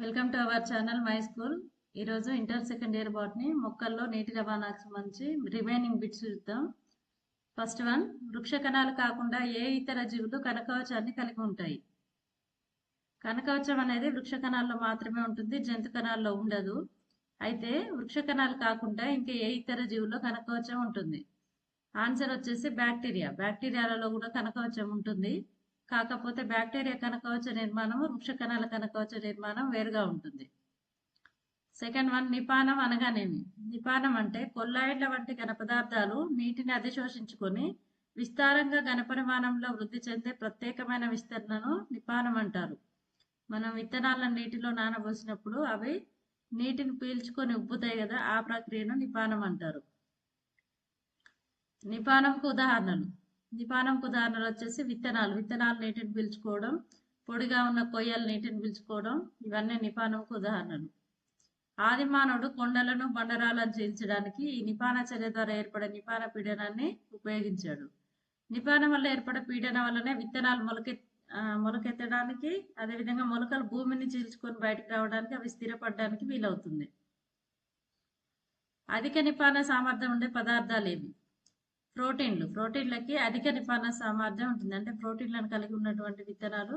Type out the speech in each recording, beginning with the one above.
Welcome to our channel my school. ఈరోజు inter second year botany మొక్కల్లో నీటి రవాణాకు సంబంధించి రిమైనింగ్ బిట్స్ చూద్దాం. ఫస్ట్ వన్ వృక్ష కణాలు కాకుండా ఏ ఇతర జీవులు కనకవచాన్ని కలిగి ఉంటాయి? కనకవచం అనేది వృక్ష కణాల్లో మాత్రమే ఉంటుంది జంతు కణాల్లో ఉండదు. అయితే వృక్ష కణాలు కాకుండా ఇంకా ఏ ఇతర జీవుల్లో కనకవచం ఉంటుంది? ఆన్సర్ వచ్చేసి బ్యాక్టీరియా. బ్యాక్టీరియాలలో కూడా కనకవచం ఉంటుంది. కాకపోతే బ్యాక్టీరియా కనకవచ నిర్మాణం వృక్ష కణాల కనకవచ నిర్మాణం వేరుగా ఉంటుంది. సెకండ్ వన్ నిపానం అనగానేమి? నిపానం అంటే కొల్లాయిడ్ల వంటి ఘన పదార్థాలు నీటిని అధిశోషించుకొని విస్తారంగా ఘనపరిమాణంలో వృద్ధి చెందే ప్రత్యేకమైన విస్తరణను నిపానం అంటారు. మనం విత్తనాలను నీటిలో నానబోసినప్పుడు అవి నీటిని పీల్చుకొని ఉబ్బుతాయి కదా ఆ ప్రక్రియను నిపానం అంటారు. నిపానంకు ఉదాహరణలు. నిపానంకు ఉదాహరణలు వచ్చేసి విత్తనాలు. విత్తనాలు నీటిని పీల్చుకోవడం పొడిగా ఉన్న కొయ్యలు నీటిని పీల్చుకోవడం ఇవన్నీ నిపానంకు ఉదాహరణలు ఆదిమానవుడు కొండలను బండరాలను జీల్చడానికి ఈ నిపాన చర్య ద్వారా ఏర్పడే నిపాన పీడనాన్ని ఉపయోగించాడు. నిపానం వల్ల ఏర్పడే పీడన వల్లనే విత్తనాలు మొలకె మొలకెత్తడానికి అదేవిధంగా మొలకలు భూమిని చీల్చుకొని బయటకు రావడానికి అవి స్థిరపడడానికి వీలవుతుంది. అధిక నిపాన సామర్థ్యం ఉండే పదార్థాలు ఏవి ప్రోటీన్లు. ప్రోటీన్లకి అధిక నిపాన సామర్థ్యం ఉంటుంది. అంటే ప్రోటీన్లను కలిగి ఉన్నటువంటి విత్తనాలు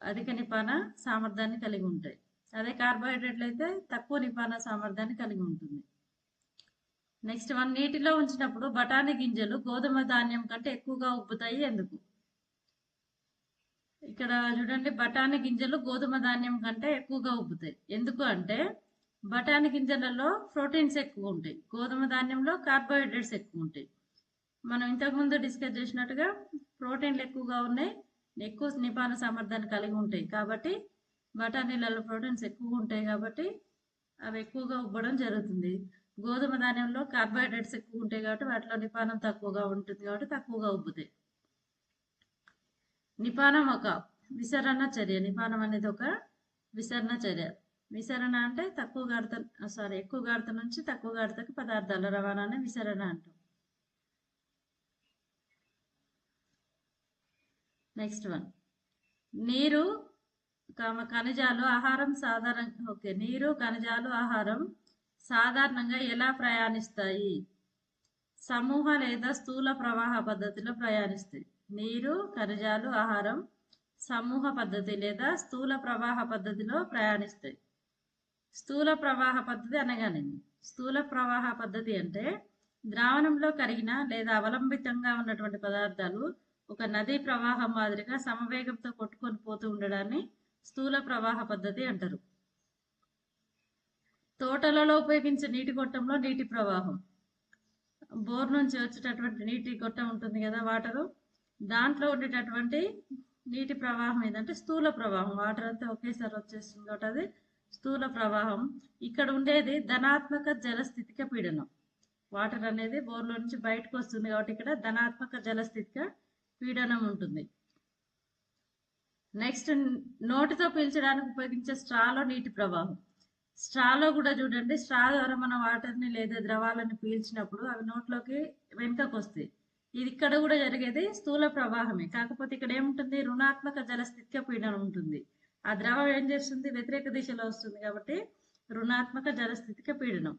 అధిక నిపాన సామర్థ్యాన్ని కలిగి ఉంటాయి. అదే కార్బోహైడ్రేట్లు అయితే తక్కువ నిపాన సామర్థ్యాన్ని కలిగి ఉంటుంది. నెక్స్ట్ వన్ నీటిలో ఉంచినప్పుడు బఠానీ గింజలు గోధుమ ధాన్యం కంటే ఎక్కువగా ఉబ్బుతాయి. ఎందుకు? ఇక్కడ చూడండి బఠానీ గింజలు గోధుమ ధాన్యం కంటే ఎక్కువగా ఉబ్బుతాయి. ఎందుకు అంటే బఠానీ గింజలలో ప్రోటీన్స్ ఎక్కువ ఉంటాయి. గోధుమ ధాన్యంలో కార్బోహైడ్రేట్స్ ఎక్కువ ఉంటాయి. మనం ఇంతకుముందు డిస్కస్ చేసినట్టుగా ప్రోటీన్లు ఎక్కువగా ఉన్నాయి ఎక్కువ నిపాన సామర్థ్యాన్ని కలిగి ఉంటాయి. కాబట్టి బఠానీలలో ప్రోటీన్స్ ఎక్కువగా ఉంటాయి కాబట్టి అవి ఎక్కువగా ఉబ్బడం జరుగుతుంది. గోధుమ ధాన్యంలో కార్బోహైడ్రేట్స్ ఎక్కువ ఉంటాయి కాబట్టి వాటిలో నిపానం తక్కువగా ఉంటుంది కాబట్టి తక్కువగా ఉబ్బుతాయి. నిపానం ఒక విసరణ చర్య. నిపానం అనేది ఒక విసరణ చర్య. విసరణ అంటే తక్కువ గాఢత సారీ ఎక్కువ గాఢత నుంచి తక్కువ గాఢతకి పదార్థాల రవాణానే విసరణ అంటాం. నెక్స్ట్ వన్ నీరు కామ- ఖనిజాలు ఆహారం సాధారణ ఓకే నీరు ఖనిజాలు ఆహారం సాధారణంగా ఎలా ప్రయాణిస్తాయి? సమూహ లేదా స్థూల ప్రవాహ పద్ధతిలో ప్రయాణిస్తాయి. నీరు ఖనిజాలు ఆహారం సమూహ పద్ధతి లేదా స్థూల ప్రవాహ పద్ధతిలో ప్రయాణిస్తాయి. స్థూల ప్రవాహ పద్ధతి అనగానేమి స్థూల ప్రవాహ పద్ధతి అంటే ద్రావణంలో కరిగిన లేదా అవలంబితంగా ఉన్నటువంటి పదార్థాలు ఒక నదీ ప్రవాహం మాదిరిగా సమవేగంతో కొట్టుకొని పోతూ ఉండడాన్ని స్థూల ప్రవాహ పద్ధతి అంటారు. తోటలలో ఉపయోగించే నీటి గొట్టంలో నీటి ప్రవాహం. బోర్ నుంచి వచ్చేటటువంటి నీటి గొట్టం ఉంటుంది కదా వాటరు. దాంట్లో ఉండేటటువంటి నీటి ప్రవాహం ఏంటంటే స్థూల ప్రవాహం. వాటర్ అంతా ఒకేసారి వచ్చేస్తుంది కాబట్టి అది స్థూల ప్రవాహం. ఇక్కడ ఉండేది ధనాత్మక జలస్థితిక పీడనం. వాటర్ అనేది బోర్లో నుంచి బయటకు వస్తుంది కాబట్టి ఇక్కడ ధనాత్మక జలస్థితిక పీడనం ఉంటుంది. నెక్స్ట్ నోటితో పీల్చడానికి ఉపయోగించే స్ట్రాలో నీటి ప్రవాహం. స్ట్రాలో కూడా చూడండి స్ట్రా ద్వారా మన వాటర్ని లేదా ద్రవాలను పీల్చినప్పుడు అవి నోట్లోకి వెనుకకు వస్తాయి. ఇది ఇక్కడ కూడా జరిగేది స్థూల ప్రవాహమే. కాకపోతే ఇక్కడ ఏముంటుంది? రుణాత్మక జలస్థితిక పీడనం ఉంటుంది. ఆ ద్రవం ఏం చేస్తుంది? వ్యతిరేక దిశలో వస్తుంది కాబట్టి రుణాత్మక జలస్థితిక పీడనం.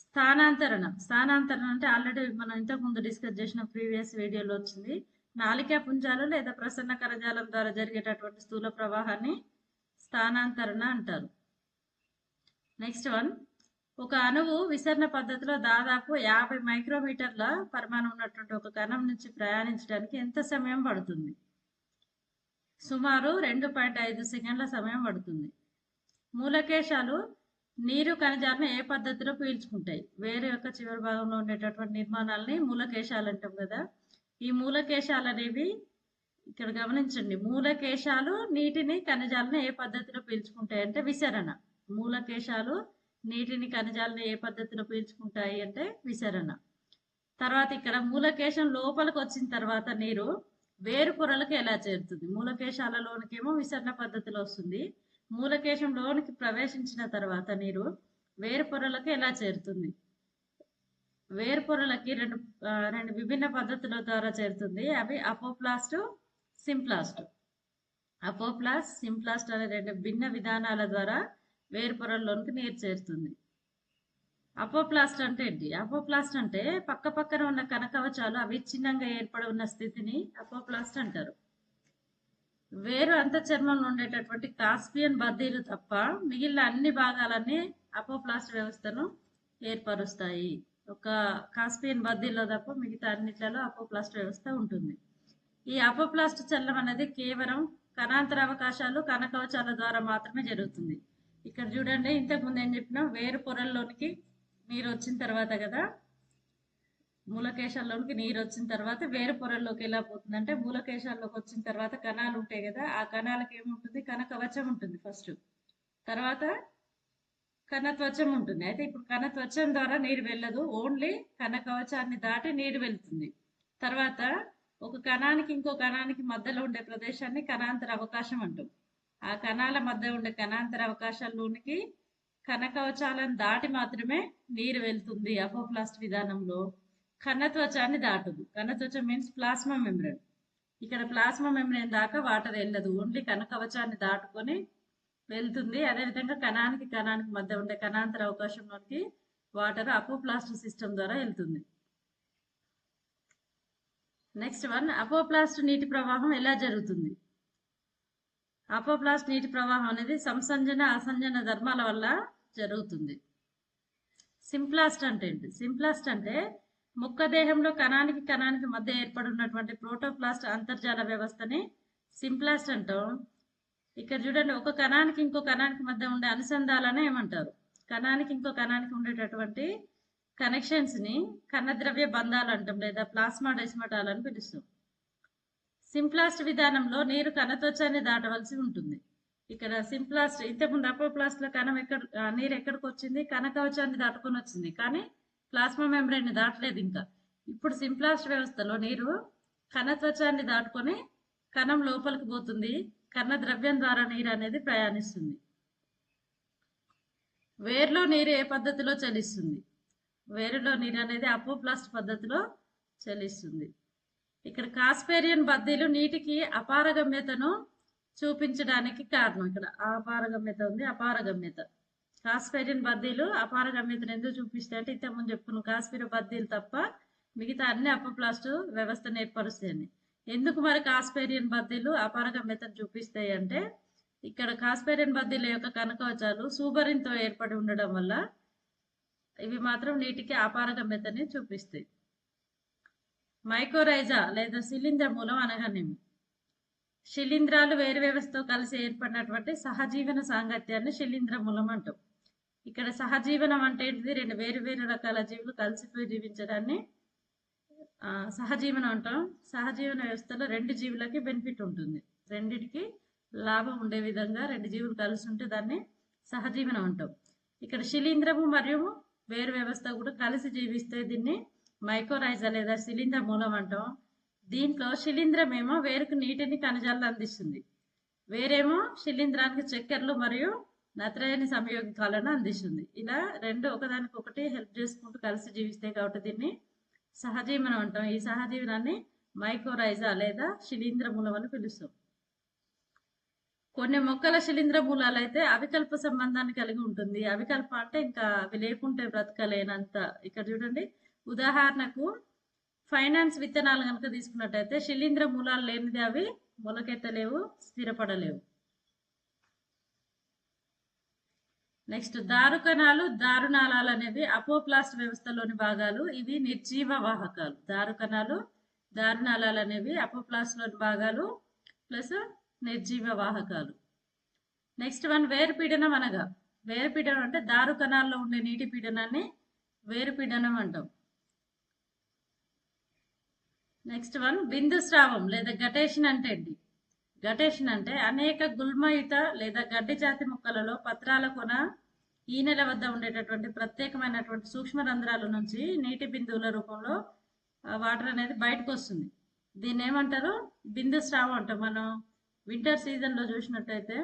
స్థానాంతరణ. స్థానాంతరణ అంటే ఆల్రెడీ మనం ఇంతకు ముందు డిస్కస్ చేసిన ప్రీవియస్ వీడియోలో వచ్చింది. నాలికా పుంజాలు లేదా ప్రసన్న కరజాలం ద్వారా జరిగేటటువంటి స్థూల ప్రవాహాన్ని స్థానాంతరణ అంటారు. నెక్స్ట్ వన్ ఒక అణువు విసరణ పద్ధతిలో దాదాపు యాభై మైక్రోమీటర్ల పరిమాణం ఉన్నటువంటి ఒక కణం నుంచి ప్రయాణించడానికి ఎంత సమయం పడుతుంది? సుమారు రెండు పాయింట్ ఐదు సెకండ్ల సమయం పడుతుంది. మూలకేశాలు నీరు ఖనిజాలను ఏ పద్ధతిలో పీల్చుకుంటాయి? వేరు యొక్క చివరి భాగంలో ఉండేటటువంటి నిర్మాణాలని మూలకేశాలు అంటాం కదా. ఈ మూలకేశాలు అనేవి ఇక్కడ గమనించండి. మూలకేశాలు నీటిని ఖనిజాలను ఏ పద్ధతిలో పీల్చుకుంటాయి అంటే విసరణ. మూలకేశాలు నీటిని ఖనిజాలను ఏ పద్ధతిలో పీల్చుకుంటాయి అంటే విసరణ. తర్వాత ఇక్కడ మూలకేశం లోపలికి వచ్చిన తర్వాత నీరు వేరు పొరలకు ఎలా చేరుతుంది? మూలకేశాలలోనికేమో విసరణ పద్ధతిలో వస్తుంది. మూలకేశంలోనికి ప్రవేశించిన తర్వాత నీరు వేరు పొరలకు ఎలా చేరుతుంది? వేరు పొరలకి రెండు రెండు విభిన్న పద్ధతుల ద్వారా చేరుతుంది. అవి అపోప్లాస్ట్ సింప్లాస్ట్. అపోప్లాస్ట్ సింప్లాస్ట్ అనే రెండు భిన్న విధానాల ద్వారా వేరు పొరల్లోనికి నీరు చేరుతుంది. అపోప్లాస్ట్ అంటే ఏంటి? అపోప్లాస్ట్ అంటే పక్క పక్కన ఉన్న కనకవచాలు అవిచ్ఛిన్నంగా ఏర్పడి ఉన్న స్థితిని అపోప్లాస్ట్ అంటారు. వేరు అంత చర్మంలో ఉండేటటువంటి కాస్పియన్ బద్దీలు తప్ప మిగిలిన అన్ని భాగాలన్నీ అపోప్లాస్ట్ వ్యవస్థను ఏర్పరుస్తాయి. ఒక కాస్పియన్ బద్దీలో తప్ప మిగతా అన్నిట్లలో అపోప్లాస్ట్ వ్యవస్థ ఉంటుంది. ఈ అపోప్లాస్ట్ చల్లం అనేది కేవలం కణాంతర అవకాశాలు కణకవచాల ద్వారా మాత్రమే జరుగుతుంది. ఇక్కడ చూడండి ఇంతకు ముందు ఏం చెప్పినా? వేరు పొరల్లోనికి నీరు వచ్చిన తర్వాత కదా మూలకేశాల్లోనికి నీరు వచ్చిన తర్వాత వేరు పొరల్లోకి ఎలా పోతుందంటే మూలకేశాల్లోకి వచ్చిన తర్వాత కణాలు ఉంటాయి కదా ఆ కణాలకు ఏముంటుంది? కణకవచం ఉంటుంది ఫస్ట్. తర్వాత కణత్వచం ఉంటుంది. అయితే ఇప్పుడు కణత్వచం ద్వారా నీరు వెళ్ళదు. ఓన్లీ కణ కవచాన్ని దాటి నీరు వెళ్తుంది. తర్వాత ఒక కణానికి ఇంకో కణానికి మధ్యలో ఉండే ప్రదేశాన్ని కణాంతర అవకాశం అంటాం. ఆ కణాల మధ్య ఉండే కణాంతర అవకాశాల్లోనికి కణ కవచాలను దాటి మాత్రమే నీరు వెళ్తుంది అపోప్లాస్ట్ విధానంలో. కన్నత్వచాన్ని దాటదు. కణత్వచం మీన్స్ ప్లాస్మా మెమ్బ్రేన్ ఇక్కడ ప్లాస్మా మెంబ్రెన్ దాకా వాటర్ వెళ్ళదు. ఓన్లీ కణకవచాన్ని దాటుకొని వెళ్తుంది. అదేవిధంగా కణానికి కణానికి మధ్య ఉండే కణాంతర అవకాశంలోకి వాటర్ అపోప్లాస్ట్ సిస్టమ్ ద్వారా వెళ్తుంది. నెక్స్ట్ వన్ అపోప్లాస్ట్ నీటి ప్రవాహం ఎలా జరుగుతుంది? అపోప్లాస్ట్ నీటి ప్రవాహం అనేది సంసంజన అసంజన ధర్మాల వల్ల జరుగుతుంది. సింప్లాస్ట్ అంటే ఏంటి? సింప్లాస్ట్ అంటే మొక్క దేహంలో కణానికి కణానికి మధ్య ఏర్పడి ఉన్నటువంటి ప్రోటోప్లాస్ట్ అంతర్జాల వ్యవస్థని సింప్లాస్ట్ అంటాం. ఇక్కడ చూడండి ఒక కణానికి ఇంకో కణానికి మధ్య ఉండే అనుసంధానాలనే ఏమంటారు? కణానికి ఇంకో కణానికి ఉండేటటువంటి కనెక్షన్స్ని కణద్రవ్య బంధాలు అంటాం లేదా ప్లాస్మా డెస్మటాల్ అని పిలుస్తాం. సింప్లాస్ట్ విధానంలో నీరు కణత్వచాన్ని దాటవలసి ఉంటుంది. ఇక్కడ సింప్లాస్ట్ ఇంతకుముందు అపోప్లాస్ట్లో కణం ఎక్కడ నీరు ఎక్కడికి వచ్చింది కణ కవచాన్ని దాటుకొని వచ్చింది కానీ ప్లాస్మా మెంబ్రేన్ దాటలేదు ఇంకా. ఇప్పుడు సింప్లాస్ట్ వ్యవస్థలో నీరు కణత్వచాన్ని దాటుకొని కణం లోపలికి పోతుంది. కణ ద్రవ్యం ద్వారా నీరు అనేది ప్రయాణిస్తుంది. వేర్లో నీరు ఏ పద్ధతిలో చలిస్తుంది? వేరులో నీరు అనేది అపోప్లాస్ట్ పద్ధతిలో చలిస్తుంది. ఇక్కడ కాస్పేరియన్ బద్దీలు నీటికి అపారగమ్యతను చూపించడానికి కారణం. ఇక్కడ అపారగమ్యత ఉంది అపారగమ్యత. కాస్పేరియన్ బద్దీలు అపారగమ్యతను ఎందుకు చూపిస్తాయి అంటే ఇంతకుముందు చెప్పుకున్నాం కాస్పీర బద్దీలు తప్ప మిగతా అన్ని అపోప్లాస్ట్ వ్యవస్థను ఏర్పరుస్తాయని. ఎందుకు మరి కాస్పేరియన్ బద్దీలు అపారగమ్యతను చూపిస్తాయి అంటే ఇక్కడ కాస్పేరియన్ బద్దీల యొక్క కనకవచాలు సూబరిన్తో ఏర్పడి ఉండడం వల్ల ఇవి మాత్రం నీటికి అపారగమ్యతని చూపిస్తాయి. మైకోరైజా లేదా శిలింద్ర మూలం అనగానేమి శిలీంధ్రాలు వేరు వ్యవస్థతో కలిసి ఏర్పడినటువంటి సహజీవన సాంగత్యాన్ని శిలీంద్ర మూలం అంటాం. ఇక్కడ సహజీవనం అంటే ఏంటిది? రెండు వేరు వేరు రకాల జీవులు కలిసిపోయి జీవించడాన్ని సహజీవనం అంటాం. సహజీవన వ్యవస్థలో రెండు జీవులకి బెనిఫిట్ ఉంటుంది. రెండిటికి లాభం ఉండే విధంగా రెండు జీవులు కలిసి ఉంటే దాన్ని సహజీవనం అంటాం. ఇక్కడ శిలీంధ్రము మరియు వేరు వ్యవస్థ కూడా కలిసి జీవిస్తే దీన్ని మైకోరైజా లేదా శిలీంద్ర మూలం అంటాం. దీంట్లో శిలీంధ్రం ఏమో వేరుకు నీటిని కణజాలను అందిస్తుంది. వేరేమో శిలీంధ్రానికి చక్కెరలు మరియు నత్రజని సంయోగికాలను అందిస్తుంది. ఇలా రెండు ఒకదానికొకటి హెల్ప్ చేసుకుంటూ కలిసి జీవిస్తాయి కాబట్టి దీన్ని సహజీవనం అంటాం. ఈ సహజీవనాన్ని మైకోరైజా లేదా శిలీంద్ర మూలం అని పిలుస్తాం. కొన్ని మొక్కల శిలీంద్ర మూలాలు అయితే అవికల్ప సంబంధాన్ని కలిగి ఉంటుంది. అవికల్ప అంటే ఇంకా అవి లేకుంటే బ్రతకలేనంత. ఇక్కడ చూడండి. ఉదాహరణకు ఫైనాన్స్ విత్తనాలు కనుక తీసుకున్నట్టయితే శిలీంద్ర మూలాలు లేనిది అవి మొలకెత్తలేవు స్థిరపడలేవు. నెక్స్ట్ దారుకణాలు దారునాళాలు అనేవి అపోప్లాస్ట్ వ్యవస్థలోని భాగాలు. ఇవి నిర్జీవ వాహకాలు. దారుకణాలు దారునాళాలు అనేవి అపోప్లాస్ట్లోని భాగాలు ప్లస్ నిర్జీవ వాహకాలు. నెక్స్ట్ వన్ వేరు పీడనం అనగా వేరు పీడనం అంటే దారు కణాల్లో ఉండే నీటి పీడనాన్ని వేరు పీడనం అంటాం. నెక్స్ట్ వన్ బిందు స్రావం లేదా గటేషన్ అంటే ఏంటి? గటేషన్ అంటే అనేక గుల్మయుత లేదా గడ్డి జాతి మొక్కలలో పత్రాల కొన ఈనెల వద్ద ఉండేటటువంటి ప్రత్యేకమైనటువంటి సూక్ష్మ రంధ్రాల నుంచి నీటి బిందువుల రూపంలో ఆ వాటర్ అనేది బయటకు వస్తుంది. దీన్ని ఏమంటారు? బిందు స్రావం అంటాం మనం. వింటర్ సీజన్లో చూసినట్టయితే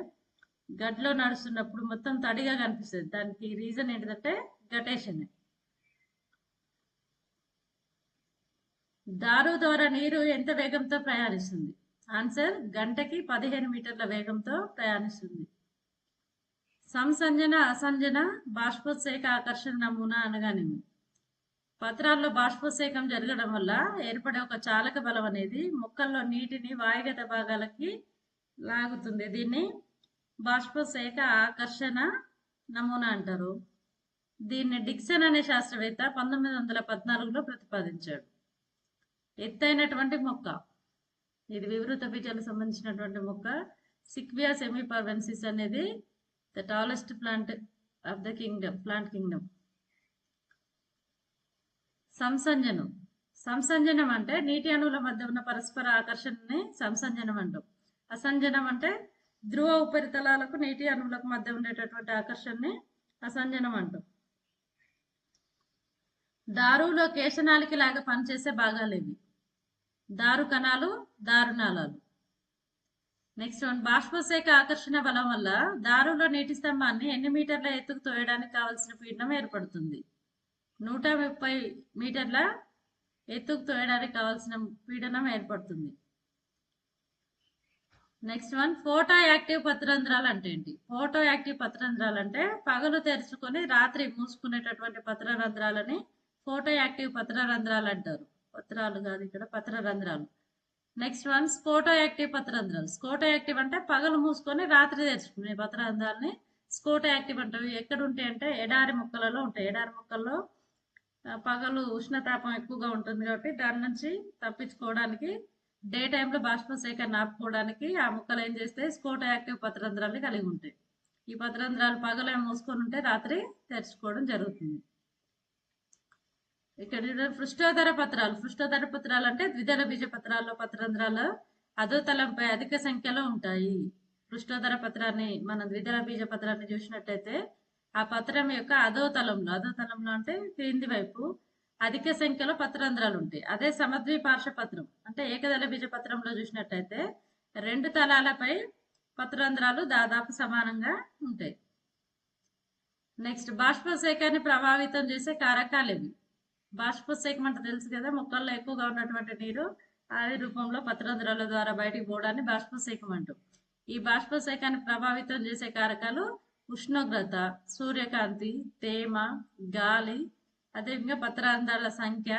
గడ్లో నడుస్తున్నప్పుడు మొత్తం తడిగా కనిపిస్తుంది. దానికి రీజన్ ఏంటిదంటే గటేషన్. దారు ద్వారా నీరు ఎంత వేగంతో ప్రయాణిస్తుంది? ఆన్సర్ గంటకి పదిహేను మీటర్ల వేగంతో ప్రయాణిస్తుంది. సంసంజన అసంజన బాష్పోత్సేక ఆకర్షణ నమూనా అనగానేమి? పత్రాల్లో బాష్పోత్సేకం జరగడం వల్ల ఏర్పడే ఒక చాలక బలం అనేది మొక్కల్లో నీటిని వాయుగత భాగాలకి లాగుతుంది. దీన్ని బాష్పోత్సేక ఆకర్షణ నమూనా అంటారు. దీన్ని డిక్సన్ అనే శాస్త్రవేత్త పంతొమ్మిది వందల పద్నాలుగులో ప్రతిపాదించాడు. ఎత్తైనటువంటి మొక్క. ఇది వివృత బీజాలకు సంబంధించినటువంటి మొక్క సిక్వియా సెమీపర్వెన్సిస్ అనేది the tallest plant of the kingdom plant kingdom సంసంజనం. సంసంజనం అంటే నీటి అణువుల మధ్య ఉన్న పరస్పర ఆకర్షణని సంసంజనం అంటాం. అసంజనం అంటే ధ్రువ ఉపరితలాలకు నీటి అణువులకు మధ్య ఉండేటటువంటి ఆకర్షణని అసంజనం అంటాం. దారులో కేశనాలికి లాగా పనిచేసే భాగాలు ఇవి దారు కణాలు దారునాళాలు నెక్స్ట్ వన్ బాష్పశేఖ ఆకర్షణ బలం వల్ల దారులో నీటి స్తంభాన్ని ఎన్ని మీటర్ల ఎత్తుకు తోయడానికి కావలసిన పీడనం ఏర్పడుతుంది? నూట ముప్పై మీటర్ల ఎత్తుకు తోయడానికి కావాల్సిన పీడనం ఏర్పడుతుంది. నెక్స్ట్ వన్ ఫోటో యాక్టివ్ పత్రంధ్రాలు అంటే ఏంటి? ఫోటో యాక్టివ్ పత్రంధ్రాలు అంటే పగలు తెరుచుకొని రాత్రి మూసుకునేటటువంటి పత్రరంధ్రాలని ఫోటో యాక్టివ్ పత్రరంధ్రాలు అంటారు. పత్రాలు కాదు ఇక్కడ పత్రరంధ్రాలు. నెక్స్ట్ వన్ స్కోటో యాక్టివ్ పత్రరంధ్రాలు. స్కోటో యాక్టివ్ అంటే పగలు మూసుకొని రాత్రి తెరుచుకునే పత్రరంధ్రాలని స్కోటో యాక్టివ్ అంటారు ఎక్కడ ఉంటాయి అంటే ఎడారి మొక్కలలో ఉంటాయి. ఎడారి మొక్కల్లో పగలు ఉష్ణతాపం ఎక్కువగా ఉంటుంది కాబట్టి దాని నుంచి తప్పించుకోవడానికి డే టైంలో బాష్ప సేకరణ ఆపుకోవడానికి ఆ మొక్కలు ఏం చేస్తే స్కోటో యాక్టివ్ పత్రరంధ్రాలు కలిగి ఉంటాయి. ఈ పత్రరంధ్రాలు పగలే మూసుకొని ఉంటే రాత్రి తెరుచుకోవడం జరుగుతుంది. ఇక్కడ పృష్ఠోదర పత్రాలు. పృష్ఠోదర పత్రాలు అంటే ద్విదళ బీజ పత్రాల్లో పత్రరంధ్రాలు అధోతలంపై అధిక సంఖ్యలో ఉంటాయి. పృష్ఠోదర పత్రాన్ని మనం ద్విదళ బీజ పత్రాన్ని చూసినట్టయితే ఆ పత్రం యొక్క అధోతలంలో అధోతలంలో అంటే క్రింది వైపు అధిక సంఖ్యలో పత్రంధ్రాలు ఉంటాయి. అదే సమద్విపార్శ్వ పత్రం. అంటే ఏకదళ బీజ పత్రంలో చూసినట్టయితే రెండు తలాలపై పత్రంధ్రాలు దాదాపు సమానంగా ఉంటాయి. నెక్స్ట్ బాష్పశేఖాన్ని ప్రభావితం చేసే కారకాలు ఇవి బాష్పశేఖం అంటే తెలుసు కదా మొక్కల్లో ఎక్కువగా ఉన్నటువంటి నీరు ఆవి రూపంలో పత్రంధ్రాల ద్వారా బయటికి పోవడాన్ని బాష్పశేఖం అంటాం. ఈ బాష్పశేఖాన్ని ప్రభావితం చేసే కారకాలు ఉష్ణోగ్రత సూర్యకాంతి తేమ గాలి అదేవిధంగా పత్రరంధ్రాల సంఖ్య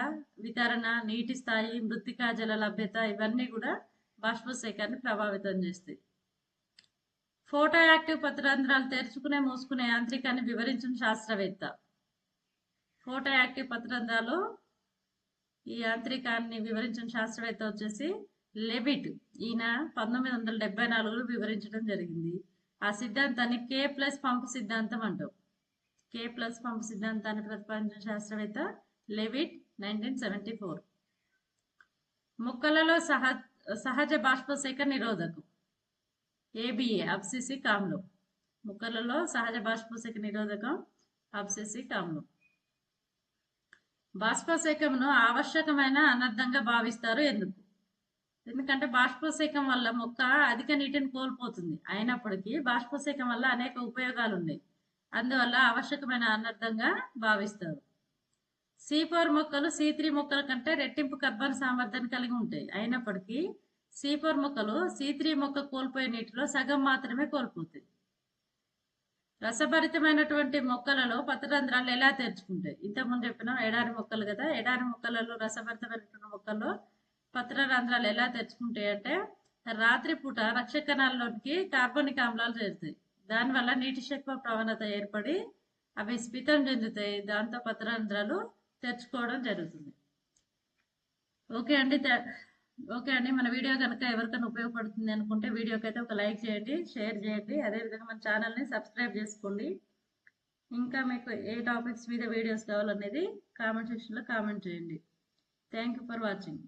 వితరణ నీటి స్థాయి మృతికా జల లభ్యత ఇవన్నీ కూడా బాష్పశేఖాన్ని ప్రభావితం చేస్తాయి. ఫోటో యాక్టివ్ పత్రాంధ్రాలు తెరుచుకునే మూసుకునే యాంత్రికాన్ని వివరించిన శాస్త్రవేత్త ఫోటో యాక్టివ్ పత్రంధాలు ఈ యాంత్రికాన్ని వివరించిన శాస్త్రవేత్త వచ్చేసి లెబిట్. ఈయన పంతొమ్మిది వందల డెబ్బై నాలుగులో వివరించడం జరిగింది. ఆ సిద్ధాంతాన్ని కే ప్లస్ పంపు సిద్ధాంతం అంటాం. కే ప్లస్ పంపు సిద్ధాంతాన్ని ప్రతిపాదించిన శాస్త్రవేత్త లెవిట్ నైన్టీన్ సెవెంటీ ఫోర్. మొక్కలలో సహజ సహజ బాష్పశేఖ నిరోధకం ఏబిఏ అబ్సిసి ఆమ్లం. మొక్కలలో సహజ బాష్పశేఖ నిరోధకం అబ్సిసి ఆమ్లం. బాష్పశేఖమును ఆవశ్యకమైన అనర్థంగా భావిస్తారు ఎందుకు? ఎందుకంటే బాష్పశేఖం వల్ల మొక్క అధిక నీటిని కోల్పోతుంది. అయినప్పటికీ బాష్పశేఖం వల్ల అనేక ఉపయోగాలు ఉన్నాయి అందువల్ల ఆవశ్యకమైన అనర్థంగా భావిస్తారు. సి ఫోర్ మొక్కలు సి త్రీ మొక్కల కంటే రెట్టింపు కర్బన్ సామర్థ్యాన్ని కలిగి ఉంటాయి. అయినప్పటికీ సి ఫోర్ మొక్కలు సి త్రీ మొక్క కోల్పోయే నీటిలో సగం మాత్రమే కోల్పోతాయి. రసభరితమైనటువంటి మొక్కలలో పత్రరంధ్రాలు ఎలా తెరుచుకుంటాయి? ఇంతకుముందు చెప్పినాం ఎడారి మొక్కలు కదా ఎడారి మొక్కలలో రసభరితమైనటువంటి మొక్కల్లో పత్రరంధ్రాలు ఎలా తెరుచుకుంటాయి అంటే రాత్రిపూట రక్షకణాల్లోనికి కార్బనిక్ ఆమ్లాలు చేరుతాయి. దానివల్ల నీటి శక్వ ప్రవణత ఏర్పడి అవి స్ఫితం చెందుతాయి. దాంతో పత్రరంధ్రాలు తెరుచుకోవడం జరుగుతుంది. ఓకే అండి ఓకే అండి. మన వీడియో కనుక ఎవరికైనా ఉపయోగపడుతుంది అనుకుంటే వీడియోకి అయితే ఒక లైక్ చేయండి షేర్ చేయండి. అదేవిధంగా మన ఛానల్ని సబ్స్క్రైబ్ చేసుకోండి. ఇంకా మీకు ఏ టాపిక్స్ మీద వీడియోస్ కావాలనేది కామెంట్ సెక్షన్లో కామెంట్ చేయండి. Thank you for watching.